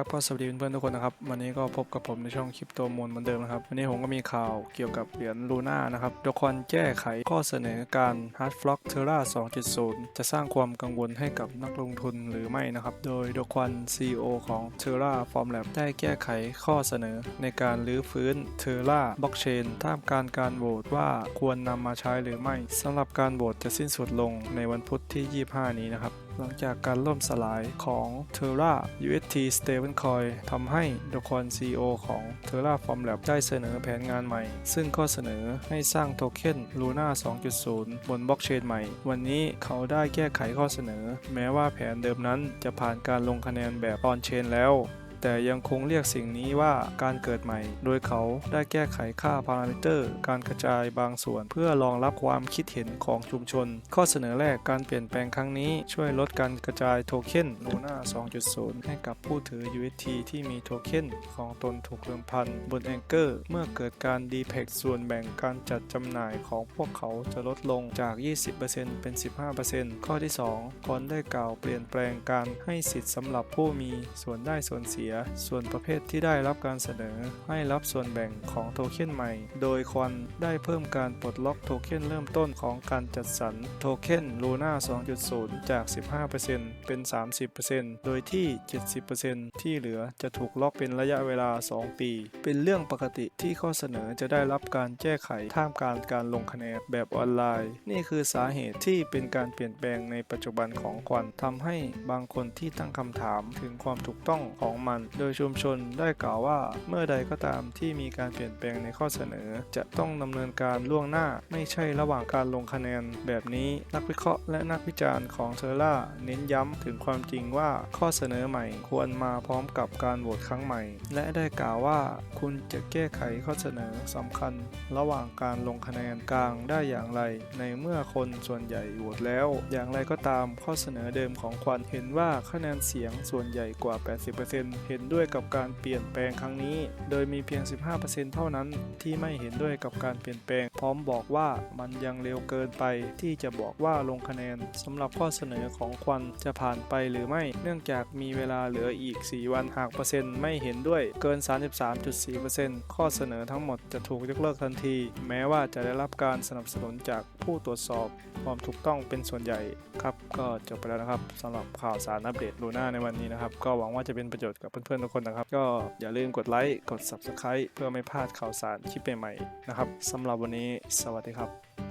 ครับก็สวัสดีเพื่อนๆทุกคนนะครับวันนี้ก็พบกับผมในช่องคลิปโตมูลเหมือนเดิมนะครับวันนี้ผมก็มีข่าวเกี่ยวกับเหรียญลูน่านะครับดยควรแก้ไขข้อเสนอการ Hard Flock Terra 2.0 จะสร้างความกังวลให้กับนักลงทุนหรือไม่นะครับ โดยโดควัน CEO ของ Terra Form Lab ได้แก้ไขข้อเสนอในการรื้อฟื้น Terra Blockchain ท่ามกลารการโหวตว่าควรนำมาใช้หรือไม่สำหรับการโหวตจะสิ้นสุดลงในวันพุธที่ 25 นี้นะครับ หลังจากการล่มสลายของ Terra UST Stablecoin ทำให้ดคอน CEO ของ Terra Form Lab ได้เสนอแผนงานใหม่ ซึ่งข้อเสนอให้สร้างโทเค็น Luna 2.0 บนบล็อกเชนใหม่ วันนี้เขาได้แก้ไขข้อเสนอ แม้ว่าแผนเดิมนั้นจะผ่านการลงคะแนนแบบออนเชนแล้ว แต่ยังคงเรียกสิ่งนี้ว่าการเกิดใหม่ โดยเขาได้แก้ไขค่าพารามิเตอร์ การกระจายบางส่วน เพื่อรองรับความคิดเห็นของชุมชน ข้อเสนอแรกการเปลี่ยนแปลงครั้งนี้ช่วยลดการกระจายโทเค็น Luna 2.0 ให้กับผู้ถือ UST ที่มีโทเค็นของตนถูกเดิมพันบน Anchor เมื่อเกิดการ d p e c ส่วนแบ่งการจัดจำหน่ายของพวกเขาจะลดลงจาก 20%เป็น 15%ข้อที่2ก่อนได้กล่าวเปลี่ยนแปลงการให้สิทธิ์สำหรับผู้มีส่วนได้ส่วนเสียส่วนประเภทที่ได้รับการเสนอ ให้รับส่วนแบ่งของโทเค็นใหม่ โดยควันได้เพิ่มการปลดล็อกโทเค็นเริ่มต้นของการจัดสรรโทเค็น Luna 2.0 จาก 15%เป็น 30%โดยที่ 70%ที่เหลือจะถูกล็อกเป็นระยะเวลา 2 ปี เป็นเรื่องปกติที่ข้อเสนอจะได้รับการแก้ไขท่ามกลางการลงคะแนนแบบออนไลน์ นี่คือสาเหตุที่เป็นการเปลี่ยนแปลงในปัจจุบันของควันทำให้บางคนที่ตั้งคำถามถึงความถูกต้องของมันโดยชุมชนได้กล่าวว่าเมื่อใดก็ตามที่มีการเปลี่ยนแปลงในข้อเสนอ จะต้องดำเนินการล่วงหน้าไม่ใช่ระหว่างการลงคะแนน แบบนี้นักวิเคราะห์และนักวิจารณ์ของเทอร่าเน้นย้ำถึงความจริงว่าข้อเสนอใหม่ควรมาพร้อมกับการโหวตครั้งใหม่ และได้กล่าวว่าคุณจะแก้ไขข้อเสนอสำคัญ ระหว่างการลงคะแนนกลางได้อย่างไร ในเมื่อคนส่วนใหญ่โหวตแล้ว อย่างไรก็ตามข้อเสนอเดิมของควันเห็นว่าคะแนนเสียงส่วนใหญ่กว่า 80%เห็นด้วยกับการเปลี่ยนแปลงครั้งนี้ โดยมีเพียง 15%เท่านั้นที่ไม่เห็นด้วยกับการเปลี่ยนแปลง พร้อมบอกว่ามันยังเร็วเกินไป ที่จะบอกว่าลงคะแนนสำหรับข้อเสนอของควันจะผ่านไปหรือไม่ เนื่องจากมีเวลาเหลืออีก 4 วันหากเปอร์เซ็นต์ไม่เห็นด้วยเกิน 33.4%ข้อเสนอทั้งหมดจะถูกยกเลิกทันที แม้ว่าจะได้รับการสนับสนุนจากผู้ตรวจสอบความถูกต้องเป็นส่วนใหญ่ครับ ก็จบไปแล้วนะครับสำหรับข่าวสารอัปเดตลูน่าในวันนี้นะครับ ก็หวังว่าจะเป็นประโยชน์กับเพื่อนๆทุกคนนะครับ ก็อย่าลืมกดไลค์กด Subscribe เพื่อไม่พลาดข่าวสารคลิปใหม่ๆนะครับสำหรับวันนี้สวัสดีครับ